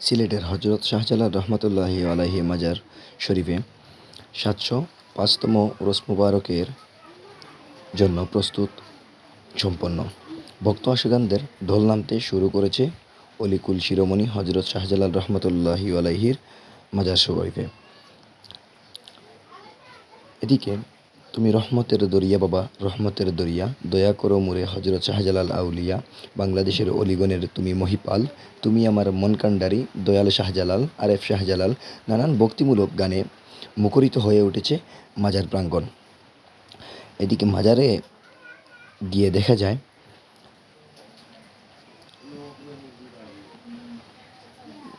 সিলেটের হজরত শাহজালাল রহমতুল্লাহি আলাহি মাজার শরীফে সাতশো পাঁচতম ওরস মুবারকের জন্য প্রস্তুত সম্পন্ন। ভক্ত আশিকানদের ঢোল নামতে শুরু করেছে অলিকুল শিরোমণি হজরত শাহজালাল রহমতুল্লাহি আলাইহির মাজার শরীফে। এদিকে তুমি রহমতের দরিয়া বাবা, রহমতের দরিয়া। দয়া করো মুরে হজরত শাহজালাল আউলিয়া, বাংলাদেশের অলিগনের তুমি মহিপাল। তুমি আমার মনকান্ডারি দয়াল শাহজালাল আরেফ শাহজালাল, নানান ভক্তিমূলক গানে মুখরিত হয়ে উঠেছে মাজার প্রাঙ্গণ। এদিকে মাজারে গিয়ে দেখা যায়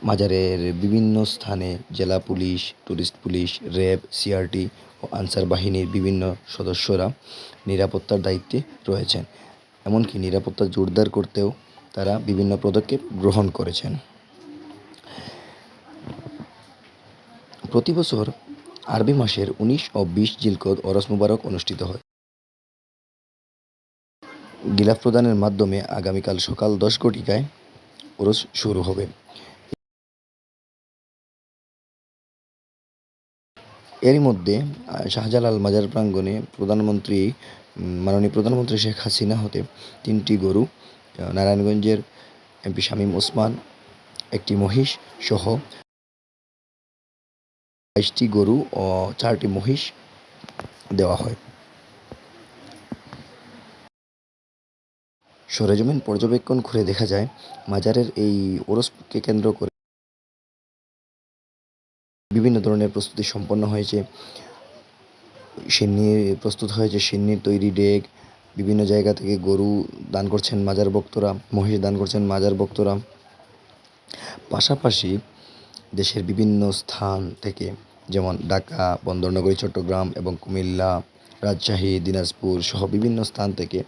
মাজারের বিভিন্ন স্থানে জেলা police, tourist police, RAB, CRT ও আনসার বাহিনীর বিভিন্ন সদস্যরা নিরাপত্তার দায়িত্বে রয়েছেন। এমনকি নিরাপত্তা জোরদার করতেও তারা বিভিন্ন পদক্ষেপ গ্রহণ করেছেন। প্রতি বছর আরবি মাসের উনিশ ও বিশ জিলকদ অরস মুবারক অনুষ্ঠিত হয়। গিলাফ প্রদানের মাধ্যমে আগামীকাল সকাল দশ ঘটিকায় ওরস শুরু হবে। এরই মধ্যে শাহজালাল মাজার প্রাঙ্গণে প্রধানমন্ত্রী মাননীয় প্রধানমন্ত্রী শেখ হাসিনা হতে তিনটি গরু নারায়ণগঞ্জের এমপি শামীম ওসমান, একটি মহিষ সহ বাইশটি গরু ও চারটি মহিষ দেওয়া হয়। সরেজমিন পর্যবেক্ষণ করে দেখা যায়, মাজারের এই ওরসকে কেন্দ্র করে বিভিন্ন ধরনের প্রস্তুতি সম্পন্ন হয়েছে। সিন্নি প্রস্তুত হয়েছে, সিন্নির তৈরি ডেক, বিভিন্ন জায়গা থেকে গরু দান করছেন মাজার ভক্তরা, মহিষ দান করছেন মাজার ভক্তরা। পাশাপাশি দেশের বিভিন্ন স্থান থেকে যেমন ঢাকা, বন্দরনগরী, চট্টগ্রাম এবং কুমিল্লা, রাজশাহী, দিনাজপুর সহ বিভিন্ন স্থান থেকে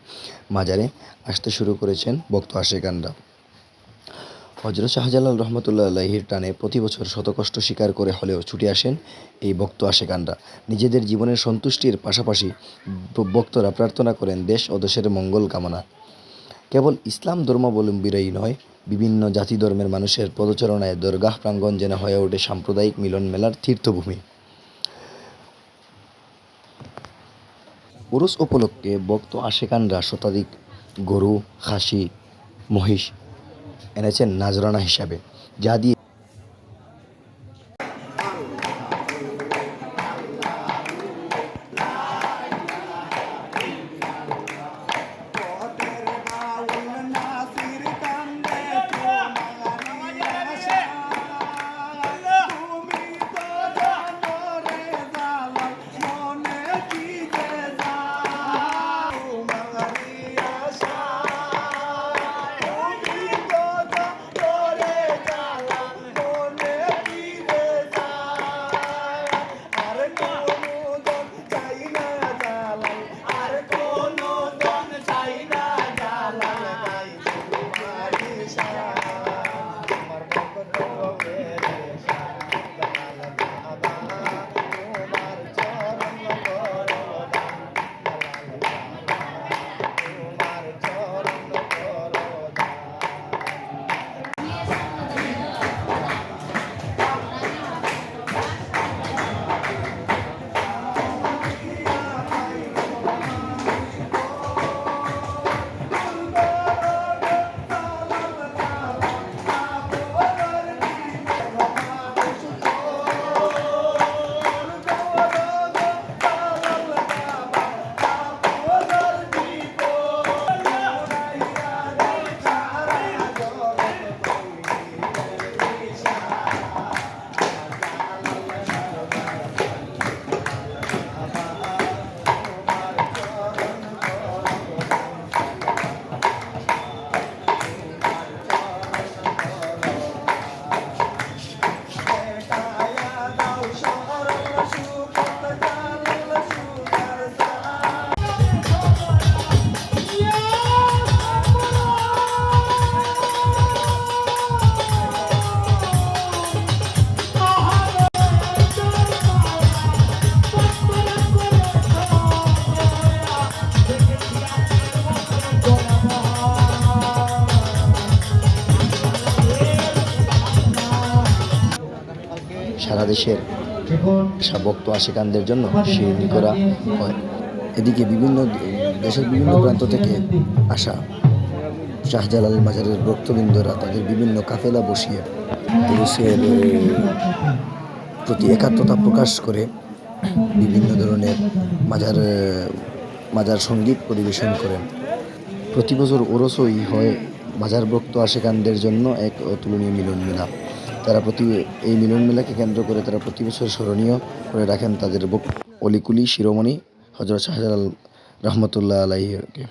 মাজারে আসতে শুরু করেছেন ভক্ত আশেকানরা। হজরত শাহজালাল রহমতুল্লাহ আলাহির টানে প্রতি বছর শতকষ্ট স্বীকার করে হলেও ছুটে আসেন এই ভক্ত আশেকানরা। নিজেদের জীবনের সন্তুষ্টির পাশাপাশি ব- ভক্তরা প্রার্থনা করেন, দেশ ও দেশের মঙ্গল কামনা। কেবল ইসলাম ধর্মাবলম্বীরাই নয়, বিভিন্ন জাতি ধর্মের মানুষের পদচারণায় দরগাহ প্রাঙ্গণ যেন হয়ে ওঠে সাম্প্রদায়িক মিলন মেলার তীর্থভূমি। উরুস উপলক্ষে ভক্ত আশেকানরা শতাধিক গরু, খাসি, মহিষ এনেছেন নাজরানা হিসাবে। যা দিয়ে সারা দেশের সব ভক্ত আশিকানদের জন্য শিরনি করা হয়। এদিকে বিভিন্ন দেশের বিভিন্ন প্রান্ত থেকে আসা শাহজালাল মাজারের ভক্তবৃন্দরা তাদের বিভিন্ন কাফেলা বসিয়ে পুরুষের প্রতি একাত্মতা প্রকাশ করে বিভিন্ন ধরনের মাজার মাজার সংগীত পরিবেশন করেন। প্রতি বছর ওরসই হয় মাজার ভক্ত আশেকানদের জন্য এক অতুলনীয় মিলন মেলা। তারা প্রতি এই মিলন মেলাকে কেন্দ্র করে তারা প্রতি বছর স্মরণীয় করে রাখেন তাদের অলিকুলি শিরোমণি হজরত শাহজালাল রহমতুল্লাহ আলাইকে